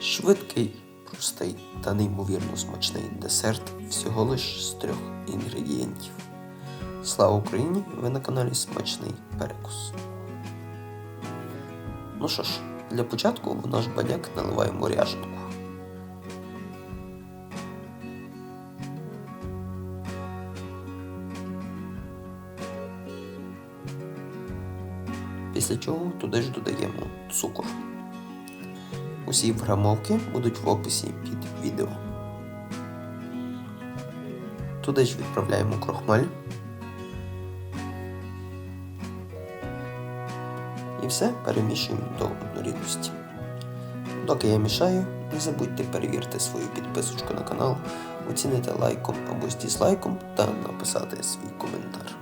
Швидкий, простий та неймовірно смачний десерт всього лиш з трьох інгредієнтів. Слава Україні! Ви на каналі Смачний Перекус. Ну що ж, для початку в наш баняк наливаємо ряженку. Після чого туди ж додаємо цукор. Усі вграмовки будуть в описі під відео. Туди ж відправляємо крохмаль. І все перемішуємо до однорідності. Доки я мішаю, не забудьте перевірити свою підписочку на канал, оцінити лайком або з дізлайком та написати свій коментар.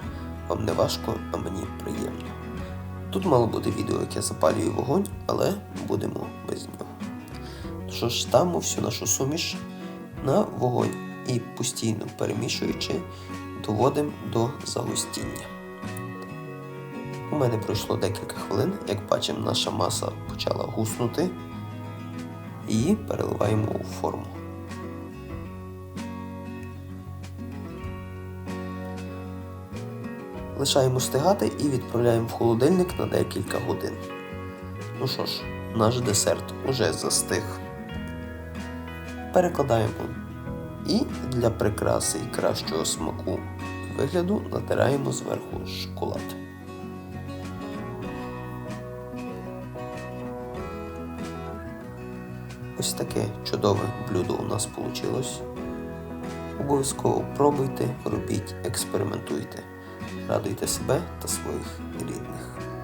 Вам не важко, а мені приємно. Тут мало бути відео, як я запалюю вогонь, але будемо без нього. Ставимо всю нашу суміш на вогонь і постійно перемішуючи, доводимо до загустіння. У мене пройшло декілька хвилин, як бачимо, наша маса почала гуснути і переливаємо у форму. Лишаємо стигати і відправляємо в холодильник на декілька годин. Ну що ж, наш десерт уже застиг. Перекладаємо і для прикраси і кращого смаку вигляду натираємо зверху шоколад. Ось таке чудове блюдо у нас вийшло. Обов'язково пробуйте, робіть, експериментуйте. Радуйте себе та своїх рідних.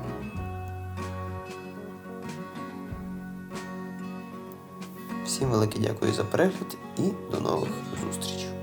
Всім велике дякую за перегляд і до нових зустрічей.